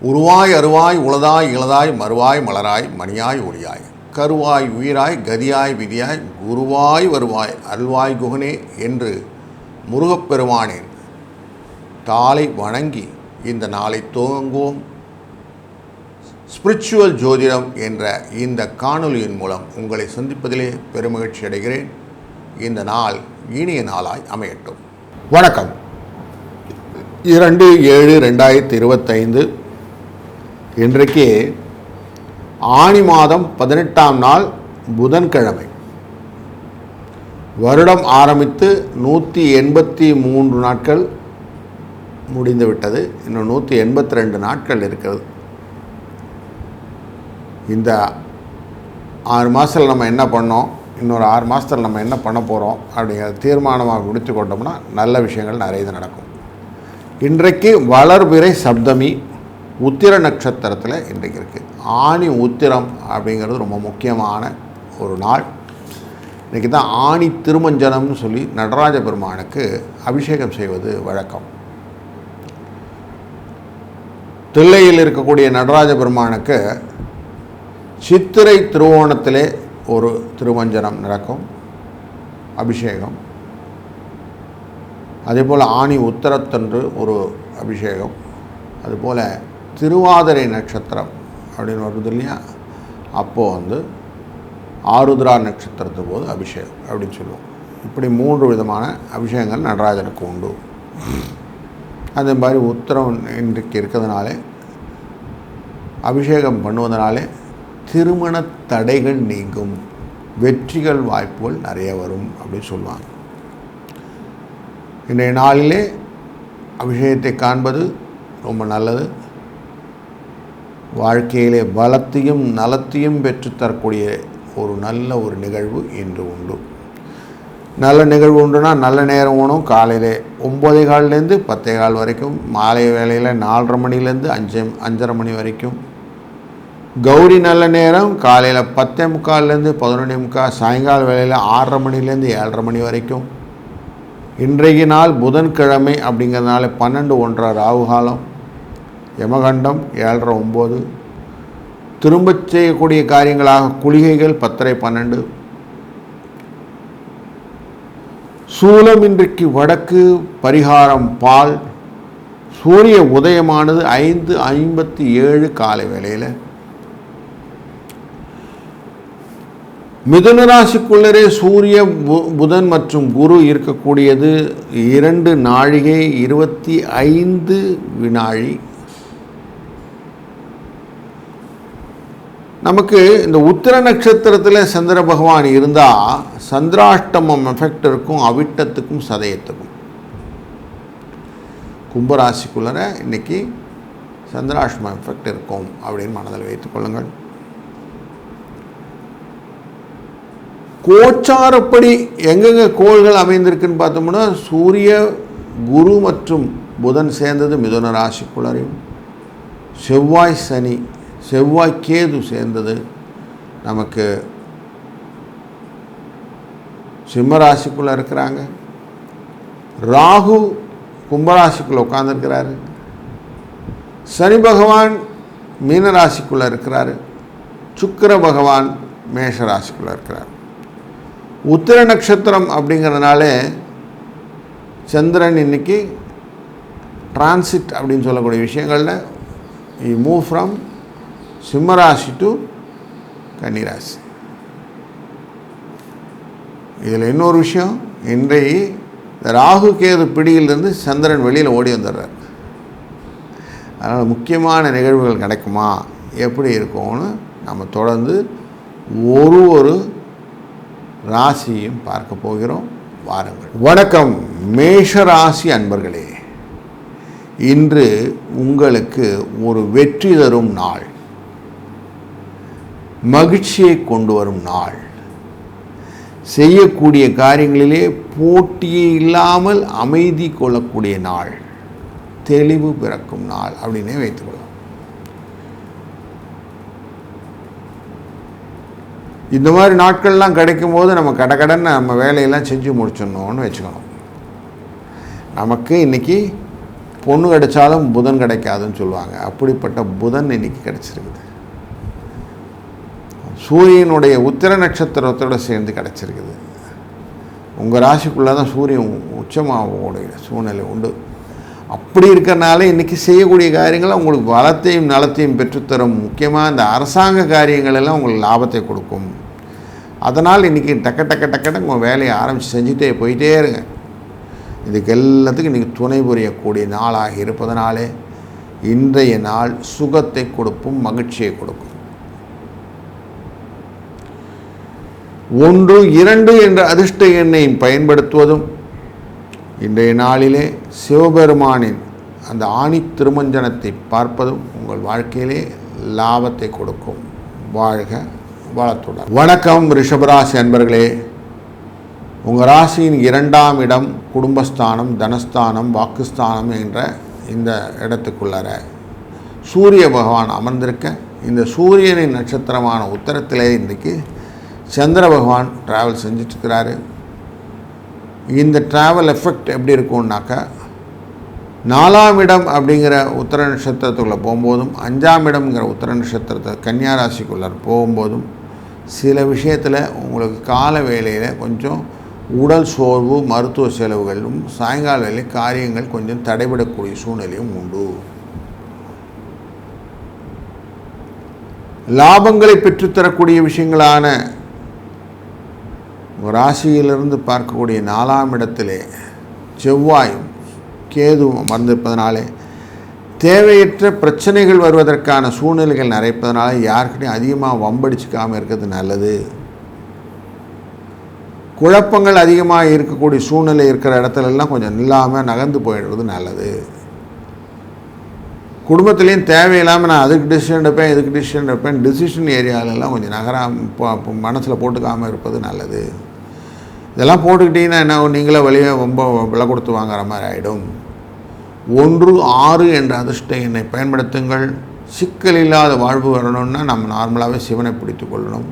உருவாய் அருவாய் உளதாய் இளதாய் மறுவாய் மலராய் மணியாய் ஒளியாய். கருவாய் உயிராய் கதியாய் விதியாய் குருவாய் வருவாய் அருள்வாய் குகனே என்று முருகப்பெருமானின் தாளை வணங்கி இந்த நாளை துவங்குவோம். ஸ்பிரிச்சுவல் ஜோதிடம் என்ற இந்த காணொலியின் மூலம் உங்களை சந்திப்பதிலே பெருமகிழ்ச்சி அடைகிறேன். இந்த நாள் இனிய நாளாய் அமையட்டும். வணக்கம். இரண்டு ஏழு ரெண்டாயிரத்தி இருபத்தைந்து இன்றைக்கு ஆணி மாதம் பதினெட்டாம் நாள் புதன்கிழமை. வருடம் ஆரம்பித்து நூற்றி எண்பத்தி மூன்று நாட்கள் முடிந்துவிட்டது. இன்னும் நூற்றி எண்பத்தி ரெண்டு நாட்கள் இருக்கிறது. இந்த ஆறு மாதத்தில் நம்ம என்ன பண்ணோம்? இன்னொரு ஆறு மாதத்தில் நம்ம என்ன பண்ண போகிறோம் அப்படிங்கிற தீர்மானமாக முடித்து கொண்டோம்னா நல்ல விஷயங்கள் நிறைய இது நடக்கும். இன்றைக்கு வளர்பிறை சப்தமி உத்திர நட்சத்திரத்தில் இன்றைக்கு இருக்குது ஆணி உத்திரம் அப்படிங்கிறது ரொம்ப முக்கியமான ஒரு நாள். இன்றைக்கி தான் ஆணி திருமஞ்சனம்னு சொல்லி நடராஜ பெருமானுக்கு அபிஷேகம் செய்வது வழக்கம். தில்லையில் இருக்கக்கூடிய நடராஜ பெருமானுக்கு சித்திரை திருவோணத்திலே ஒரு திருமஞ்சனம் நடக்கும் அபிஷேகம். அதேபோல் ஆணி உத்தரத்தன்று ஒரு அபிஷேகம். அதுபோல் திருவாதிரை நட்சத்திரம் அப்படின்னு வருது இல்லையா? அப்போது வந்து ஆருத்ரா நட்சத்திரத்து போது அபிஷேகம் அப்படின்னு சொல்லுவோம். இப்படி மூன்று விதமான அபிஷேகங்கள் நடராஜனுக்கு உண்டு. அதே மாதிரி உத்தரம் இன்றைக்கு இருக்கிறதுனாலே அபிஷேகம் பண்ணுவதனாலே திருமண தடைகள் நீங்கும் வெற்றிகள் வாய்ப்புகள் நிறைய வரும் அப்படின்னு சொல்லுவாங்க. இன்றைய நாளிலே அபிஷேகத்தை காண்பது ரொம்ப நல்லது. வாழ்க்கையிலே பலத்தையும் நலத்தையும் பெற்றுத்தரக்கூடிய ஒரு நல்ல ஒரு நிகழ்வு இன்று உண்டு. நல்ல நிகழ்வு உண்டுனா நல்ல நேரம் உணவு காலையில் ஒம்பதே கால்லேருந்து பத்தே கால் வரைக்கும். மாலை வேளையில் நாலரை மணிலேருந்து அஞ்சு அஞ்சரை மணி வரைக்கும். கௌரி நல்ல நேரம். காலையில் பத்தே முக்கால்லேருந்து பதினொன்றே முக்கால் சாயங்கால வேலையில் ஆறரை மணிலேருந்து ஏழரை மணி வரைக்கும். இன்றைய நாள் புதன்கிழமை அப்படிங்கிறதுனால பன்னெண்டு ஒன்றரை ராகு காலம். யமகண்டம் ஏழரை ஒம்பது. திரும்ப செய்யக்கூடிய காரியங்களாக குளிகைகள் பத்தரை பன்னெண்டு. சூலம் இன்றைக்கு வடக்கு பரிகாரம் பால். சூரிய உதயமானது ஐந்து ஐம்பத்தி ஏழு காலை வேளையில். மிதுன ராசிக்குள்ளரே சூரிய பு- புதன் மற்றும் குரு இருக்கக்கூடியது இரண்டு நாழிகை இருபத்தி ஐந்து வினாழி. நமக்கு இந்த உத்திர நட்சத்திரத்தில் சந்திர பகவான் இருந்தால் சந்திராஷ்டமம் எஃபெக்ட் இருக்கும் அவிட்டத்துக்கும் சதயத்துக்கும். கும்பராசிக்குள்ளர இன்னைக்கு சந்திராஷ்டமம் எஃபெக்ட் இருக்கும் அப்படின்னு மனதில் வைத்துக்கொள்ளுங்கள் கோச்சாரப்படி எங்கெங்க கோள்கள் அமைந்திருக்குன்னு பார்த்தோம்னா சூரிய குரு மற்றும் புதன் சேர்ந்தது மிதுன ராசிக்குள்ளரையும் செவ்வாய் சனி செவ்வாய் கேது சேர்ந்தது நமக்கு சிம்மராசிக்குள்ளே இருக்கிறாங்க. ராகு கும்பராசிக்குள்ளே உட்காந்துருக்கிறாரு சனி பகவான் மீனராசிக்குள்ளே இருக்கிறாரு. சுக்கர பகவான் மேஷராசிக்குள்ளே இருக்கிறார். உத்திர நட்சத்திரம் அப்படிங்கிறதுனாலே சந்திரன் இன்னைக்கு டிரான்சிட் அப்படின்னு சொல்லக்கூடிய விஷயங்களில் இ மூவ் ஃப்ரம் சிம்மராசி டு கன்னிராசி. இதில் இன்னொரு விஷயம் இன்றைய ராகு கேது பிடியிலிருந்து சந்திரன் வெளியில் ஓடி வந்துடுறார். அதனால் முக்கியமான நிகழ்வுகள் கிடைக்குமா எப்படி இருக்கும்னு நம்ம தொடர்ந்து ஒரு ஒரு ராசியும் பார்க்க போகிறோம். வாருங்கள். வணக்கம். மேஷ ராசி அன்பர்களே இன்று உங்களுக்கு ஒரு வெற்றி தரும் நாள். மகிழ்ச்சியை கொண்டு வரும் நாள். செய்யக்கூடிய காரியங்களிலே போட்டியே இல்லாமல் அமைதி கொள்ளக்கூடிய நாள். தெளிவு பிறக்கும் நாள் அப்படின்னே வைத்துக்கொள்ளலாம் இந்த மாதிரி நாட்கள்லாம் கிடைக்கும் போது நம்ம கடகடன்னு நம்ம வேலையெல்லாம் செஞ்சு முடிச்சிடணும்னு வச்சுக்கணும். நமக்கு இன்றைக்கி பொண்ணு கிடைச்சாலும் புதன் கிடைக்காதுன்னு சொல்லுவாங்க. அப்படிப்பட்ட புதன் இன்னைக்கு கிடச்சிருக்குது. சூரியனுடைய உத்திர நட்சத்திரத்தோடு சேர்ந்து கிடச்சிருக்குது. உங்கள் ராசிக்குள்ளே தான் சூரியன் உச்சமாகக்கூடிய சூழ்நிலை உண்டு. அப்படி இருக்கிறனால இன்றைக்கி செய்யக்கூடிய காரியங்கள் உங்களுக்கு வளத்தையும் நலத்தையும் பெற்றுத்தரும். முக்கியமாக இந்த அரசாங்க காரியங்கள் எல்லாம் உங்களுக்கு லாபத்தை கொடுக்கும். அதனால் இன்றைக்கி டக்க டக்க டக்கட உங்கள் வேலையை ஆரம்பித்து செஞ்சுட்டே போயிட்டே இருங்க. இதுக்கு எல்லாத்துக்கும் இன்றைக்கி துணை புரியக்கூடிய நாளாக இருப்பதனாலே இன்றைய நாள் சுகத்தை கொடுக்கும் மகிழ்ச்சியை கொடுக்கும். ஒன்று இரண்டு என்ற அதிர்ஷ்ட எண்ணை பயன்படுத்துவதும் இன்றைய நாளிலே சிவபெருமானின் அந்த ஆணி திருமஞ்சனத்தை பார்ப்பதும் உங்கள் வாழ்க்கையிலே லாபத்தை கொடுக்கும். வாழ்க வளத்துடன். வணக்கம் ரிஷபராசி அன்பர்களே. உங்கள் ராசியின் இரண்டாம் இடம் குடும்பஸ்தானம் தனஸ்தானம் வாக்குஸ்தானம் என்ற இந்த இடத்துக்குள்ளார சூரிய பகவான் அமர்ந்திருக்க இந்த சூரியனின் நட்சத்திரமான உத்தரத்திலே இன்றைக்கு சந்திர பகவான் ட்ராவல் செஞ்சிட்ருக்கிறாரு இந்த ட்ராவல் எஃபெக்ட் எப்படி இருக்கும்னாக்கா நாலாம் இடம் அப்படிங்கிற உத்தர நட்சத்திரத்துக்குள்ளே போகும்போதும் அஞ்சாம் இடம்ங்கிற உத்தர நட்சத்திரத்தை கன்னியா ராசிக்குள்ளே போகும்போதும் சில விஷயத்தில் உங்களுக்கு கால வேலையில் கொஞ்சம் உடல் சோர்வு மருத்துவ செலவுகளும் சாயங்கால வேலை காரியங்கள் கொஞ்சம் தடைபடக்கூடிய சூழ்நிலையும் உண்டு. லாபங்களை பெற்றுத்தரக்கூடிய விஷயங்களான ராசியிலிருந்து பார்க்கக்கூடிய நாலாம் இடத்திலே செவ்வாயும் கேதுவும் அமர்ந்திருப்பதனாலே தேவையற்ற பிரச்சனைகள் வருவதற்கான சூழ்நிலைகள் நிறைப்பதனால யாருக்கிட்டையும் அதிகமாக வம்படிச்சிக்காமல் இருக்கிறது நல்லது. குழப்பங்கள் அதிகமாக இருக்கக்கூடிய சூழ்நிலை இருக்கிற இடத்துலலாம் கொஞ்சம் இல்லாமல் நகர்ந்து போயிடுறது நல்லது. குடும்பத்துலேயும் தேவையில்லாமல் நான் அதுக்கு டிசிஷன் எடுப்பேன் இதுக்கு டிசிஷன் எடுப்பேன். டிசிஷன் ஏரியாவிலலாம் கொஞ்சம் நகராம மனசில் போட்டுக்காமல் இருப்பது நல்லது. இதெல்லாம் போட்டுக்கிட்டிங்கன்னா என்ன நீங்களே வெளியே ரொம்ப விலை கொடுத்து வாங்குற மாதிரி ஆகிடும் ஒன்று ஆறு என்ற அதிர்ஷ்ட எண்ணை பயன்படுத்துங்கள். சிக்கல் இல்லாத வாழ்வு வரணும்னா நம்ம நார்மலாகவே சிவனை பிடித்து கொள்ளணும்.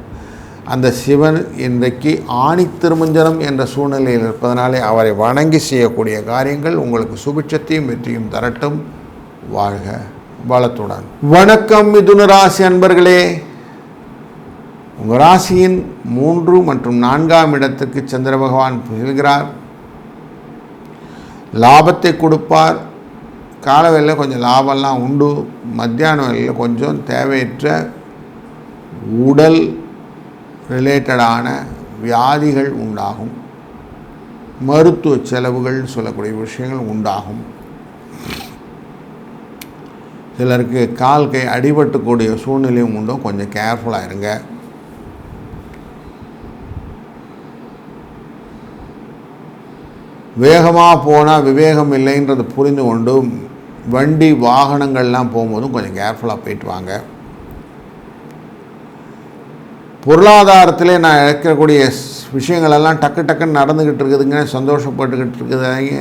அந்த சிவன் இன்றைக்கு ஆணி திருமஞ்சனம் என்ற சூழ்நிலையில் இருப்பதனாலே அவரை வணங்கி செய்யக்கூடிய காரியங்கள் உங்களுக்கு சுபிட்சத்தையும் வெற்றியும் தரட்டும். வாழ்க வளத்துடன். வணக்கம் மிதுன ராசி அன்பர்களே. உங்கள் ராசியின் மூன்று மற்றும் நான்காம் இடத்துக்கு சந்திர பகவான் செல்கிறார் லாபத்தை கொடுப்பார். கால வேலையில் கொஞ்சம் லாபம்லாம் உண்டு. மத்தியான வேலையில் கொஞ்சம் தேவையற்ற உடல் ரிலேட்டடான வியாதிகள் உண்டாகும். மருத்துவ செலவுகள் சொல்லக்கூடிய விஷயங்கள் உண்டாகும். சிலருக்கு கால் கை அடிபட்டுக்கூடிய சூழ்நிலையும் உண்டும் கொஞ்சம் கேர்ஃபுல்லாக இருங்க. வேகமாக போனால் விவேகம் இல்லைன்றதை புரிந்து கொண்டு வண்டி வாகனங்கள்லாம் போகும்போதும் கொஞ்சம் கேர்ஃபுல்லாக போயிட்டு வாங்க. பொருளாதாரத்திலே நான் இழக்கக்கூடிய விஷயங்களெல்லாம் டக்கு டக்குன்னு நடந்துக்கிட்டு இருக்குதுங்க சந்தோஷப்பட்டுக்கிட்டு இருக்குதுங்க.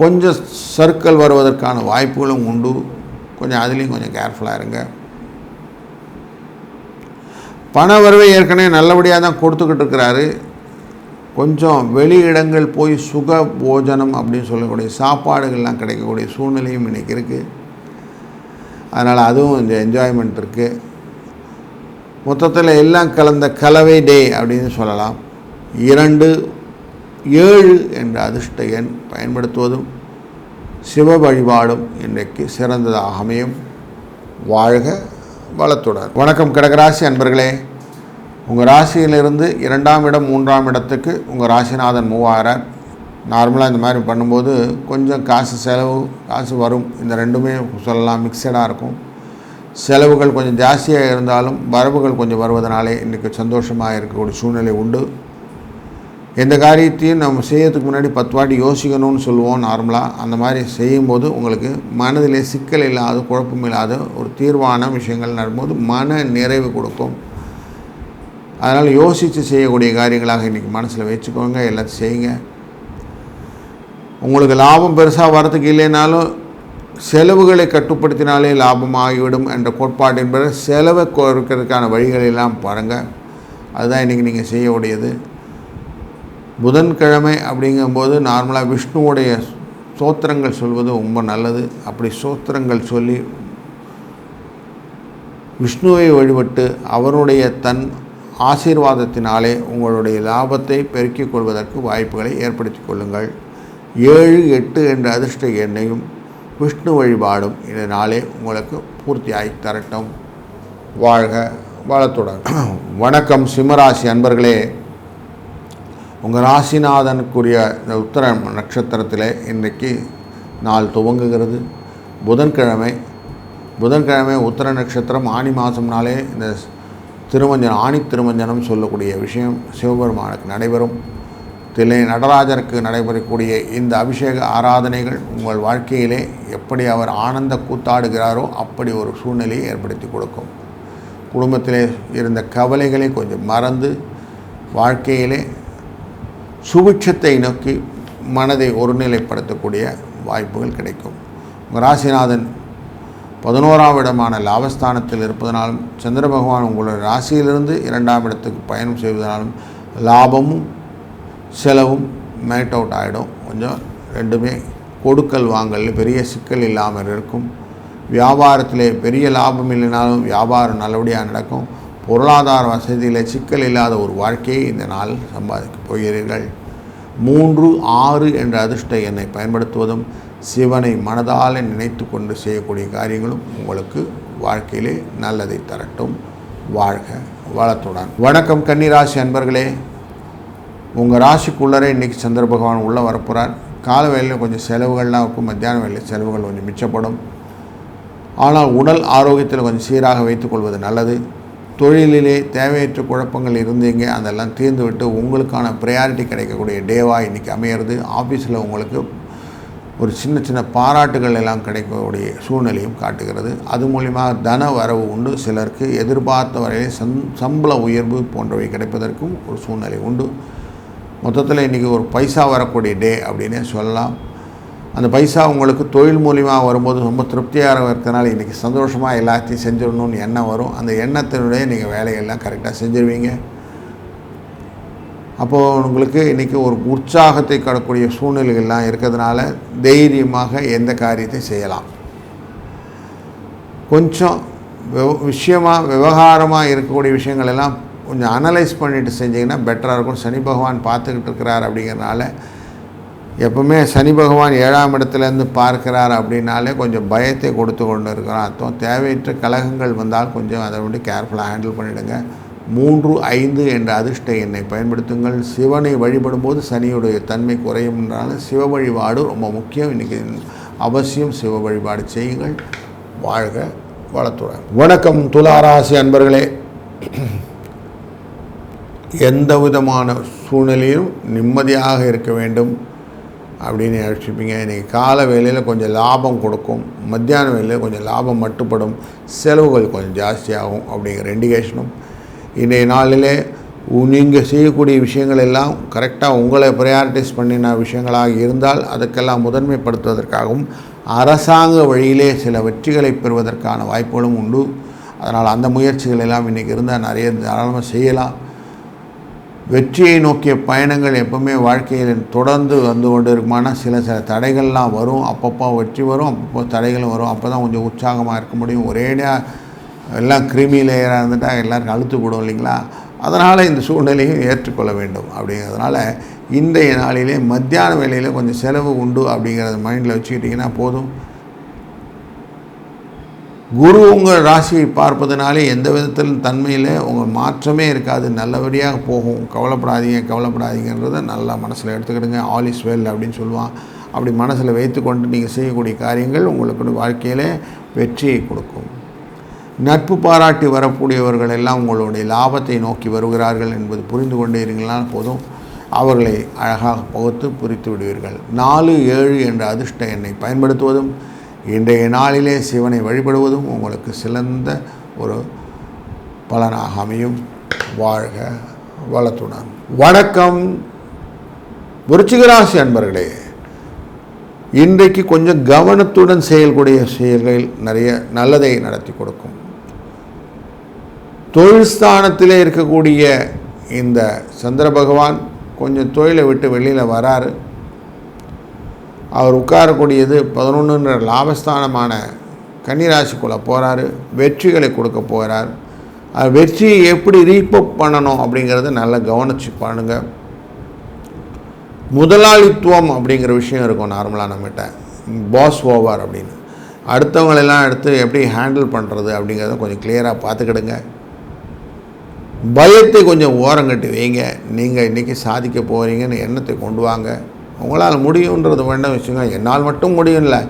கொஞ்சம் சர்க்கிள் வருவதற்கான வாய்ப்புகளும் உண்டு. கொஞ்சம் அதுலேயும் கொஞ்சம் கேர்ஃபுல்லாக இருங்க. பண வரவை ஏற்கனவே நல்லபடியாக தான் கொடுத்துக்கிட்டு இருக்கிறாரு. கொஞ்சம் வெளி இடங்கள் போய் சுக போஜனம் அப்படின்னு சொல்லக்கூடிய சாப்பாடுகள்லாம் கிடைக்கக்கூடிய சூழ்நிலையும் இன்றைக்கி இருக்குது அதனால் அதுவும் கொஞ்சம் என்ஜாய்மெண்ட் இருக்குது மொத்தத்தில் எல்லாம் கலந்த கலவை டே அப்படின்னு சொல்லலாம். இரண்டு ஏழு என்ற அதிர்ஷ்ட எண் பயன்படுத்துவதும் சிவ வழிபாடும் இன்றைக்கு சிறந்ததாக அமையும். வாழ்க வளத்துடன். வணக்கம் கடகராசி அன்பர்களே. உங்கள் ராசியிலிருந்து இரண்டாம் இடம் மூன்றாம் இடத்துக்கு உங்கள் ராசிநாதன் மூவாயிரம் நார்மலாக இந்த மாதிரி பண்ணும்போது கொஞ்சம் காசு செலவு காசு வரும். இந்த ரெண்டுமே சொல்லலாம் மிக்சடாக இருக்கும். செலவுகள் கொஞ்சம் ஜாஸ்தியாக இருந்தாலும் வரவுகள் கொஞ்சம் வருவதனாலே இன்றைக்கி சந்தோஷமாக இருக்கக்கூடிய சூழ்நிலை உண்டு. எந்த காரியத்தையும் நம்ம செய்யறதுக்கு முன்னாடி பத்து வாட்டி யோசிக்கணும்னு சொல்லுவோம் நார்மலாக அந்த மாதிரி செய்யும்போது உங்களுக்கு மனதிலே சிக்கல் இல்லாத குழப்பம் இல்லாத ஒரு தீர்வான விஷயங்கள் நடக்கும்போது மன நிறைவு கொடுக்கும். அதனால் யோசித்து செய்யக்கூடிய காரியங்களாக இன்றைக்கி மனசில் வச்சுக்கோங்க எல்லாத்தையும் செய்யுங்க. உங்களுக்கு லாபம் பெருசாக வரத்துக்கு இல்லைனாலும் செலவுகளை கட்டுப்படுத்தினாலே லாபம் ஆகிவிடும் என்ற கோட்பாட்டின் பிறகு செலவை குறைக்கிறதுக்கான வழிகளெல்லாம் பாருங்கள் அதுதான் இன்றைக்கி நீங்கள் செய்யக்கூடியது. புதன்கிழமை அப்படிங்கும்போது நார்மலாக விஷ்ணுவுடைய சோத்திரங்கள் சொல்வது ரொம்ப நல்லது. அப்படி சோத்திரங்கள் சொல்லி விஷ்ணுவை வழிபட்டு அவருடைய தன் ஆசீர்வாதத்தினாலே உங்களுடைய லாபத்தை பெருக்கிக் கொள்வதற்கு வாய்ப்புகளை ஏற்படுத்திக் கொள்ளுங்கள். ஏழு எட்டு என்ற அதிர்ஷ்ட எண்ணையும் விஷ்ணு வழிபாடும் இதனாலே உங்களுக்கு பூர்த்தியாகி தரட்டும். வாழ்க வளத்துடன். வணக்கம் சிம்மராசி அன்பர்களே. உங்கள் ராசிநாதனுக்குரிய இந்த உத்தர நட்சத்திரத்தில் இன்றைக்கு நாள் துவங்குகிறது. புதன்கிழமை. புதன்கிழமை உத்தர நட்சத்திரம் ஆணி மாதம்னாலே இந்த திருமஞ்சனம் ஆணி திருமஞ்சனம் சொல்லக்கூடிய விஷயம் சிவபெருமானுக்கு நடைபெறும். தில்லை நடராஜருக்கு நடைபெறக்கூடிய இந்த அபிஷேக ஆராதனைகள் உங்கள் வாழ்க்கையிலே எப்படி அவர் ஆனந்த கூத்தாடுகிறாரோ அப்படி ஒரு சூழ்நிலையை ஏற்படுத்தி கொடுக்கும். குடும்பத்திலே இருந்த கவலைகளை கொஞ்சம் மறந்து வாழ்க்கையிலே சுபிட்சத்தை நோக்கி மனதை ஒருநிலைப்படுத்தக்கூடிய வாய்ப்புகள் கிடைக்கும். ராசிநாதன் பதினோராம் இடமான லாபஸ்தானத்தில் இருப்பதனாலும் சந்திர பகவான் உங்களுடைய ராசியிலிருந்து இரண்டாம் இடத்துக்கு பயணம் செய்வதனாலும் லாபமும் செலவும் மேட் அவுட் ஆகிடும் கொஞ்சம் ரெண்டுமே கொடுக்கல் வாங்கல் பெரிய சிக்கல் இல்லாமல் இருக்கும். வியாபாரத்திலே பெரிய லாபம் இல்லைனாலும் வியாபாரம் நல்லபடியாக நடக்கும். பொருளாதார வசதியில் சிக்கல் இல்லாத ஒரு வாழ்க்கையை இந்த நாள் சம்பாதிக்கப் போகிறீர்கள். மூன்று ஆறு என்ற அதிர்ஷ்ட எண்ணை பயன்படுத்துவதும் சிவனை மனதால் நினைத்து கொண்டு செய்யக்கூடிய காரியங்களும் உங்களுக்கு வாழ்க்கையிலே நல்லதை தரட்டும். வாழ்க வளத்துடன். வணக்கம் கன்னிராசி அன்பர்களே. உங்கள் ராசிக்குள்ளரே இன்றைக்கி சந்திர பகவான் உள்ளே வரப்போகிறார் கால வேலையில் கொஞ்சம் செலவுகள்லாம் இருக்கும். மத்தியான வேலையில் செலவுகள் கொஞ்சம் மிச்சப்படும். ஆனால் உடல் ஆரோக்கியத்தில் கொஞ்சம் சீராக வைத்துக்கொள்வது நல்லது. தொழிலிலே தேவையற்ற குழப்பங்கள் இருந்தீங்க. அதெல்லாம் தீர்ந்து விட்டு உங்களுக்கான ப்ரையாரிட்டி கிடைக்கக்கூடிய டேவாக இன்றைக்கி அமையிறது. ஆஃபீஸில் உங்களுக்கு ஒரு சின்ன சின்ன பாராட்டுகள் எல்லாம் கிடைக்கக்கூடிய சூழ்நிலையும் காட்டுகிறது. அது மூலியமாக தன வரவு உண்டு. சிலருக்கு எதிர்பார்த்த வரையிலே சம் சம்பள உயர்வு போன்றவை கிடைப்பதற்கும் ஒரு சூழ்நிலை உண்டு. மொத்தத்தில் இன்றைக்கி ஒரு பைசா வரக்கூடிய டே அப்படின்னே சொல்லலாம். அந்த பைசா உங்களுக்கு தொழில் மூலியமாக வரும்போது ரொம்ப திருப்தியாக இருக்கிறதுனால இன்றைக்கி சந்தோஷமாக எல்லாத்தையும் செஞ்சிடணும்னு எண்ணம் வரும். அந்த எண்ணத்தினுடைய நீங்கள் வேலையெல்லாம் கரெக்டாக செஞ்சுருவீங்க. அப்போது உங்களுக்கு இன்றைக்கி ஒரு உற்சாகத்தை கடக்கூடிய சூழ்நிலைகள்லாம் இருக்கிறதுனால தைரியமாக எந்த காரியத்தை செய்யலாம். கொஞ்சம் விவ விஷயமாக விவகாரமாக இருக்கக்கூடிய விஷயங்கள் எல்லாம் கொஞ்சம் அனலைஸ் பண்ணிவிட்டு செஞ்சிங்கன்னா பெட்டராக இருக்கும். சனி பகவான் பார்த்துக்கிட்டு இருக்கிறார் அப்படிங்கிறனால எப்பவுமே சனி பகவான் ஏழாம் இடத்துலேருந்து பார்க்கிறார் அப்படின்னாலே கொஞ்சம் பயத்தை கொடுத்து கொண்டு இருக்கிறோம். அர்த்தம் தேவையற்ற கலகங்கள் வந்தால் கொஞ்சம் அதை வந்து கேர்ஃபுல்லாக ஹேண்டில் பண்ணிவிடுங்க மூன்று ஐந்து என்ற அதிர்ஷ்ட எண்ணை பயன்படுத்துங்கள். சிவனை வழிபடும்போது சனியுடைய தன்மை குறையும் என்றாலும் சிவ வழிபாடு ரொம்ப முக்கியம். இன்றைக்கி அவசியம் சிவ வழிபாடு செய்யுங்கள். வாழ்க வளத்துடன். வணக்கம் துளாராசி அன்பர்களே. எந்த விதமான சூழ்நிலையும் நிம்மதியாக இருக்க வேண்டும் அப்படின்னு யோசிப்பீங்க. இன்றைக்கி கால வேலையில் கொஞ்சம் லாபம் கொடுக்கும். மத்தியான வேலையில் கொஞ்சம் லாபம் மட்டுப்படும். செலவுகள் கொஞ்சம் ஜாஸ்தியாகும் அப்படிங்கிற இண்டிகேஷனும் இன்றைய நாளிலே நீங்கள் செய்யக்கூடிய விஷயங்கள் எல்லாம் கரெக்டாக உங்களை ப்ரையாரிட்டைஸ் பண்ணின விஷயங்களாக இருந்தால் அதுக்கெல்லாம் முதன்மைப்படுத்துவதற்காகவும் அரசாங்க வழியிலே சில வெற்றிகளை பெறுவதற்கான வாய்ப்புகளும் உண்டு. அதனால் அந்த முயற்சிகள் எல்லாம் இன்றைக்கி இருந்தால் நிறைய தாராளமாக செய்யலாம். வெற்றியை நோக்கிய பயணங்கள் எப்பவுமே வாழ்க்கையில் தொடர்ந்து வந்து கொண்டு இருக்குமானால் சில சில தடைகள்லாம் வரும். அப்பப்போ வெற்றி வரும் அப்பப்போ தடைகளும் வரும். அப்போ தான் கொஞ்சம் உற்சாகமாக இருக்க முடியும். ஒரேடியாக எல்லாம் கிருமி லேயராக இருந்துட்டால் எல்லாருக்கும் அழுத்து போடும் இல்லைங்களா? அதனால் இந்த சூழ்நிலையும் ஏற்றுக்கொள்ள வேண்டும் அப்படிங்கிறதுனால இன்றைய நாளிலே மத்தியான வேலையில் கொஞ்சம் செலவு உண்டு அப்படிங்கிறத மைண்டில் வச்சுக்கிட்டிங்கன்னா போதும். குரு உங்கள் ராசியை பார்ப்பதனாலே எந்த விதத்திலும் தன்மையில் உங்கள் மாற்றமே இருக்காது. நல்லபடியாக போகும். கவலைப்படாதீங்க கவலைப்படாதீங்கன்றதை நல்லா மனசில் எடுத்துக்கிடுங்க. ஆல் இஸ் வெல் அப்படின்னு சொல்லுவான். அப்படி மனசில் வைத்துக்கொண்டு நீங்கள் செய்யக்கூடிய காரியங்கள் உங்களுக்கு வாழ்க்கையில் வெற்றியை கொடுக்கும். நட்பு பாராட்டி வரக்கூடியவர்கள் எல்லாம் உங்களுடைய லாபத்தை நோக்கி வருகிறார்கள் என்பது புரிந்து கொண்டே இருங்களால் போதும். அவர்களை அழகாக பகுத்து புரித்து விடுவீர்கள். நாலு ஏழு என்ற அதிர்ஷ்ட எண்ணை பயன்படுத்துவதும் இன்றைய நாளிலே சிவனை வழிபடுவதும் உங்களுக்கு சிறந்த ஒரு பலனாக அமையும். வாழ்க வளத்துடன். வணக்கம். விருச்சிகராசி அன்பர்களே இன்றைக்கு கொஞ்சம் கவனத்துடன் செயல்கூடிய செயல்கள் நிறைய நல்லதை நடத்தி கொடுக்கும். தொழில் ஸ்தானத்திலே இருக்கக்கூடிய இந்த சந்திர பகவான் கொஞ்சம் தொழிலை விட்டு வெளியில் வராரு. அவர் உட்காரக்கூடியது பதினொன்றுன்ற லாபஸ்தானமான கன்னிராசிக்குள்ளே போகிறாரு வெற்றிகளை கொடுக்க போகிறார் அது வெற்றியை எப்படி ரீப்பப் பண்ணணும் அப்படிங்கிறத நல்லா கவனித்து பண்ணுங்க முதலாளித்துவம் அப்படிங்கிற விஷயம் இருக்கும் நார்மலாக நம்மகிட்ட. பாஸ் ஓவர் அப்படின்னு. அடுத்தவங்களெல்லாம் எடுத்து எப்படி ஹேண்டில் பண்ணுறது அப்படிங்கிறத கொஞ்சம் கிளியராக பார்த்துக்கிடுங்க. பயத்தை கொஞ்சம் ஓரங்கட்டி வைங்க. நீங்கள் இன்றைக்கி சாதிக்க போகிறீங்கன்னு எண்ணத்தை கொண்டு வாங்க. உங்களால் முடியுன்றது வேண்டாம் வச்சுங்க என்னால் மட்டும் முடியும் இல்லை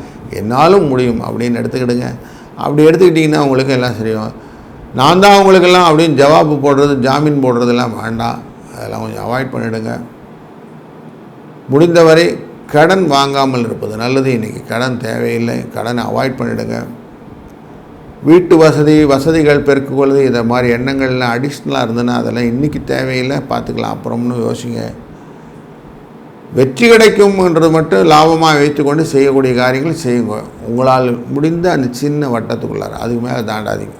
என்னாலும் முடியும் அப்படின்னு எடுத்துக்கிடுங்க. அப்படி எடுத்துக்கிட்டிங்கன்னா உங்களுக்கு எல்லாம் சரியும் நான் தான் அவங்களுக்கெல்லாம் அப்படின்னு ஜவாபு போடுறது ஜாமீன் போடுறதெல்லாம் வேண்டாம். அதெல்லாம் கொஞ்சம் அவாய்ட் பண்ணிவிடுங்க முடிந்தவரை கடன் வாங்காமல் இருப்பது நல்லது. இன்றைக்கி கடன் தேவையில்லை. கடனை அவாய்ட் பண்ணிவிடுங்க வீட்டு வசதி வசதிகள் பெருக்குக்கொள்வது இதை மாதிரி எண்ணங்கள்லாம் அடிஷ்னலாக இருந்ததுன்னா அதெல்லாம் இன்றைக்கி தேவையில்லை. பார்த்துக்கலாம். அப்புறம்னு யோசிங்க. வெற்றி கிடைக்கும்ன்றது மட்டும் லாபமாக வைத்துக்கொண்டு செய்யக்கூடிய காரியங்கள் செய்யுங்க. உங்களால் முடிந்த அந்த சின்ன வட்டத்துக்குள்ளார். அதுக்கு மேலே தாண்டாதீங்க.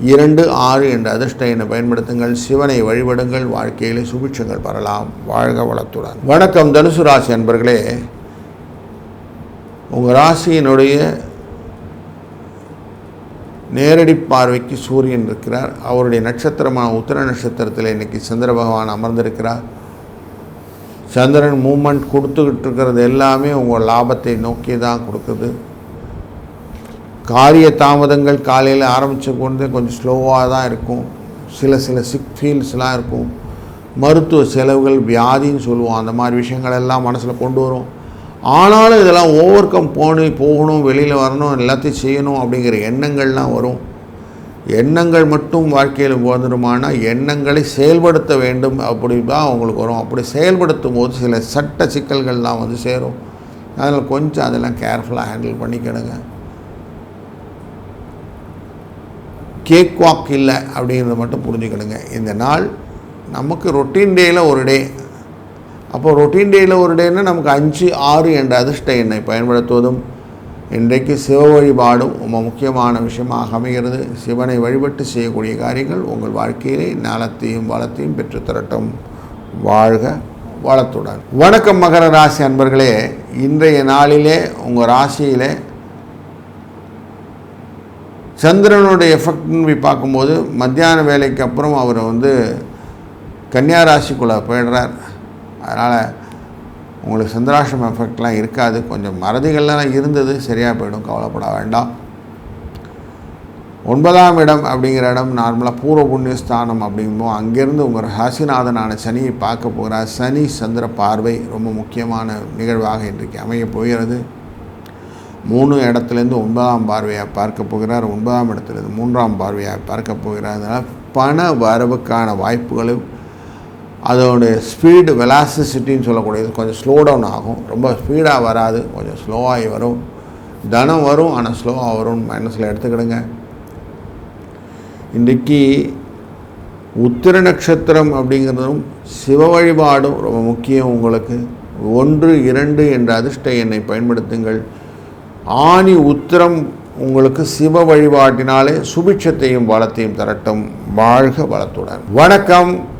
இரண்டு ஆறு என்ற அதிர்ஷ்ட எண்ணை பயன்படுத்துங்கள். சிவனை வழிபடுங்கள். வாழ்க்கையில் சுபிட்சங்கள் பெறலாம் வாழ்க வளத்துடன். வணக்கம். தனுசு ராசி அன்பர்களே. உங்கள் ராசியினுடைய நேரடி பார்வைக்கு சூரியன் இருக்கிறார். அவருடைய நட்சத்திரமான உத்தர நட்சத்திரத்தில் இன்னைக்கு சந்திர பகவான் அமர்ந்திருக்கிறார். சந்திரன் மூமெண்ட் கொடுத்துக்கிட்டு இருக்கிறது எல்லாமே உங்கள் லாபத்தை நோக்கி தான் கொடுக்குது. காரிய தாமதங்கள் காலையில் ஆரம்பித்த கொண்டு கொஞ்சம் ஸ்லோவாக தான் இருக்கும். சில சில சிக் ஃபீல்ஸ்லாம் இருக்கும். மருத்துவ செலவுகள் வியாதின்னு சொல்லுவோம். அந்த மாதிரி விஷயங்கள் எல்லாம் மனசில் கொண்டு வரும். ஆனாலும் இதெல்லாம் ஓவர் கம் போகணும் போகணும் வெளியில் வரணும் எல்லாத்தையும் செய்யணும் அப்படிங்கிற எண்ணங்கள்லாம் வரும். எண்ணங்கள் மட்டும் வாழ்க்கையில் வந்துடுமானா எண்ணங்களை செயல்படுத்த வேண்டும் அப்படி தான் அவங்களுக்கு வரும். அப்படி செயல்படுத்தும் போது சில சட்ட சிக்கல்கள்லாம் வந்து சேரும். அதில் கொஞ்சம் அதெல்லாம் கேர்ஃபுல்லாக ஹேண்டில் பண்ணிக்கிடுங்க கேக் வாக் இல்லை அப்படிங்கிறத மட்டும் புரிஞ்சுக்கிடுங்க இந்த நாள் நமக்கு ரொட்டீன் டேயில் ஒரு டே அப்போது ரொட்டீன் டேயில் ஒரு டேன்னா நமக்கு அஞ்சு ஆறு என்ற அதிர்ஷ்ட எண்ணை பயன்படுத்துவதும் இன்றைக்கு சிவ வழிபாடும் ரொம்ப முக்கியமான விஷயமாக அமைகிறது. சிவனை வழிபட்டு செய்யக்கூடிய காரியங்கள் உங்கள் வாழ்க்கையிலே நலத்தையும் வளத்தையும் பெற்றுத்தரட்டும் வாழ்க வளத்துடன். வணக்கம் மகர ராசி அன்பர்களே. இன்றைய நாளிலே உங்கள் ராசியிலே சந்திரனுடைய எஃபெக்ட்னு போய் பார்க்கும்போது மத்தியான வேலைக்கு அப்புறம் அவர் வந்து கன்னியா ராசிக்குள்ளே போயிடுறார். அதனால் உங்களுக்கு சந்திராஷ்டிரம் எஃபெக்ட்லாம் இருக்காது. கொஞ்சம் மறதிகள்லாம் இருந்தது சரியாக போயிடும். கவலைப்பட வேண்டாம். ஒன்பதாம் இடம் அப்படிங்கிற இடம் நார்மலாக பூர்வ புண்ணியஸ்தானம் அப்படிங்கும்போது அங்கேருந்து உங்கள் ராசிநாதனான சனியை பார்க்க போகிறார் சனி சந்திர பார்வை ரொம்ப முக்கியமான நிகழ்வாக இன்றைக்கு அமைய போகிறது. மூணு இடத்துலேருந்து ஒன்பதாம் பார்வையாக பார்க்க போகிறார். ஒன்பதாம் இடத்துலேருந்து மூன்றாம் பார்வையாக பார்க்க போகிறார். அதனால் பண வரவுக்கான வாய்ப்புகளும் அதோடைய ஸ்பீடு வெலாசிசிட்டின்னு சொல்லக்கூடியது கொஞ்சம் ஸ்லோ டவுன் ஆகும். ரொம்ப ஸ்பீடாக வராது கொஞ்சம் ஸ்லோவாகி வரும். தனம் வரும் ஆனால் ஸ்லோவாக வரும் மைனஸில் எடுத்துக்கிடுங்க. இன்றைக்கி உத்திர நட்சத்திரம் அப்படிங்கிறதும் சிவ வழிபாடும் ரொம்ப முக்கியம் உங்களுக்கு. ஒன்று இரண்டு என்ற அதிர்ஷ்ட எண்ணை பயன்படுத்துங்கள். ஆணி உத்திரம் உங்களுக்கு சிவ வழிபாட்டினாலே சுபிட்சத்தையும் பலத்தையும் தரட்டும். வாழ்க வளத்துடன். வணக்கம்.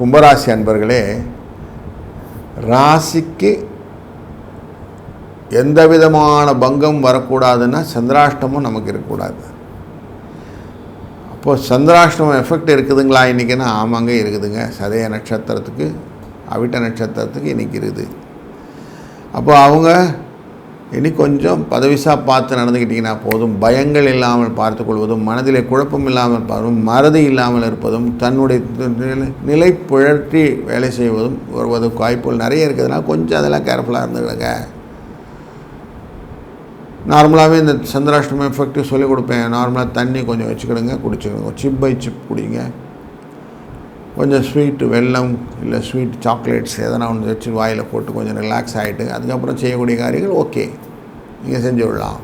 கும்பராசி அன்பர்களே ராசிக்கு எந்த விதமான பங்கம் வரக்கூடாதுன்னா சந்திராஷ்டமும் நமக்கு இருக்கக்கூடாது. அப்போது சந்திராஷ்டமம் எஃபெக்ட் இருக்குதுங்களா இன்றைக்கினா ஆமாங்க இருக்குதுங்க. சதய நட்சத்திரத்துக்கு அவிட்ட நட்சத்திரத்துக்கு இன்றைக்கி இருக்குது. அப்போ அவங்க இனி கொஞ்சம் பதவிசாக பார்த்து நடந்துக்கிட்டிங்கன்னா போதும். பயங்கள் இல்லாமல் பார்த்து கொள்வதும் மனதிலே குழப்பம் இல்லாமல் பார்ப்பதும் மறதி இல்லாமல் இருப்பதும் தன்னுடைய நிலை நிலை புழற்றி வேலை செய்வதும் வருவதும் வாய்ப்புகள் நிறைய இருக்கிறதுனால கொஞ்சம் அதெல்லாம் கேர்ஃபுல்லாக இருந்துக்கிடுங்க நார்மலாகவே இந்த சந்திராஷ்டமம் எஃபெக்டிவ் சொல்லிக் கொடுப்பேன். நார்மலாக தண்ணி கொஞ்சம் வச்சுக்கிடுங்க குடிச்சுக்கிடுங்க. சிப் பை சிப் குடிங்க. கொஞ்சம் ஸ்வீட்டு வெல்லம் இல்லை ஸ்வீட் சாக்லேட்ஸ் எதனா ஒன்று வச்சு வாயில் போட்டு கொஞ்சம் ரிலாக்ஸ் ஆகிட்டு அதுக்கப்புறம் செய்யக்கூடிய காரியங்கள் ஓகே நீங்கள் செஞ்சு விடலாம்.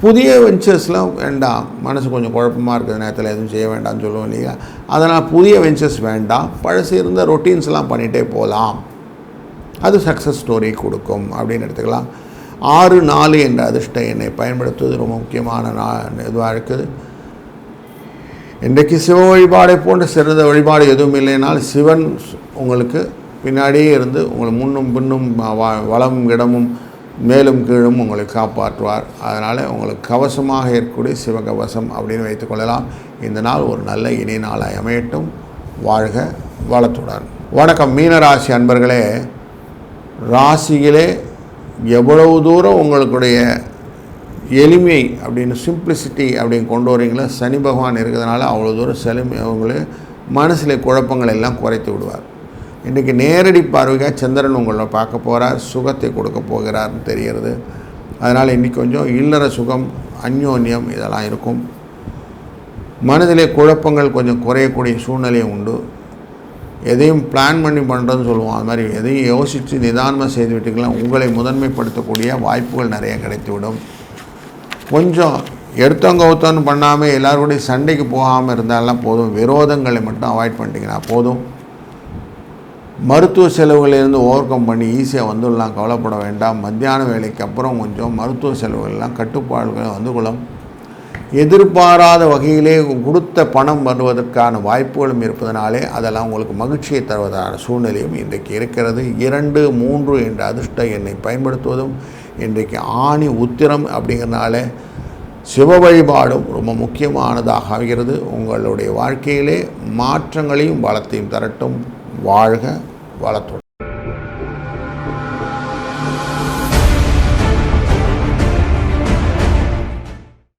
புதிய வெஞ்சர்ஸ்லாம் வேண்டாம். மனசு கொஞ்சம் குழப்பமாக இருக்கிற நேரத்தில் எதுவும் செய்ய வேண்டாம்னு சொல்லுவோம் இல்லையா? அதனால் புதிய வெஞ்சர்ஸ் வேண்டாம். பழசு இருந்த ரொட்டீன்ஸ்லாம் பண்ணிகிட்டே போகலாம் அது சக்ஸஸ் ஸ்டோரி கொடுக்கும் அப்படின்னு எடுத்துக்கலாம். ஆறு நாலு என்ற அதிர்ஷ்ட எண்ணை பயன்படுத்துவது ரொம்ப முக்கியமான நா இதுவாக இருக்குது. இன்றைக்கு சிவ வழிபாடை போன்ற சிறந்த வழிபாடு எதுவும் இல்லைனால் சிவன் உங்களுக்கு பின்னாடியே இருந்து உங்களை முன்னும் பின்னும் வ- வளமும் இடமும் மேலும் கீழும் உங்களை காப்பாற்றுவார். அதனால் உங்களுக்கு கவசமாக இருக்கக்கூடிய சிவகவசம் அப்படின்னு வைத்துக்கொள்ளலாம் இந்த நாள் ஒரு நல்ல இனி நாளாக அமையட்டும். வாழ்க வளத்துடன். வணக்கம். மீனராசி அன்பர்களே ராசியிலே எவ்வளவு தூரம் உங்களுடைய எளிமை அப்படின்னு சிம்பிளிசிட்டி அப்படின்னு கொண்டு வரீங்களா? சனி பகவான் இருக்கிறதுனால அவ்வளோ தூரம் செலுமை அவங்களே மனசில் குழப்பங்கள் எல்லாம் குறைத்து விடுவார். இன்றைக்கி நேரடி பார்வையாக சந்திரன் உங்களை பார்க்க போகிறார் சுகத்தை கொடுக்க போகிறார்னு தெரிகிறது. அதனால் இன்றைக்கி கொஞ்சம் இல்லற சுகம் அந்யோன்யம் இதெல்லாம் இருக்கும். மனதிலே குழப்பங்கள் கொஞ்சம் குறையக்கூடிய சூழ்நிலையும் உண்டு. எதையும் பிளான் பண்ணி பண்ணுறதுன்னு சொல்லுவோம். அது மாதிரி எதையும் யோசித்து நிதானமாக செய்து விட்டீங்களா உங்களை முதன்மைப்படுத்தக்கூடிய வாய்ப்புகள் நிறைய கிடைத்துவிடும். கொஞ்சம் எடுத்தவங்க ஒருத்தவன்னு பண்ணாமல் எல்லாருக்கூடையும் சண்டைக்கு போகாமல் இருந்தாலும் போதும். விரோதங்களை மட்டும் அவாய்ட் பண்ணிட்டீங்கன்னா போதும். மருத்துவ செலவுகளிலிருந்து ஓவர் கம் பண்ணி ஈஸியாக வந்துடலாம் கவலைப்பட வேண்டாம். மத்தியான வேலைக்கு அப்புறம் கொஞ்சம் மருத்துவ செலவுகள்லாம் கட்டுப்பாடுகளை வந்து கொள்ளும். எதிர்பாராத வகையிலே கொடுத்த பணம் வருவதற்கான வாய்ப்புகளும் இருப்பதனாலே அதெல்லாம் உங்களுக்கு மகிழ்ச்சியை தருவதான சூழ்நிலையும் இன்றைக்கு இருக்கிறது. இரண்டு மூன்று என்ற அதிர்ஷ்ட எண்ணை பயன்படுத்துவதும் இன்றைக்கு ஆணி உத்திரம் அப்படிங்கிறனால சிவ வழிபாடும் ரொம்ப முக்கியமானதாக ஆகிறது உங்களுடைய வாழ்க்கையிலே மாற்றங்களையும் வளத்தையும் தரட்டும். வாழ்க வளத்துடன்.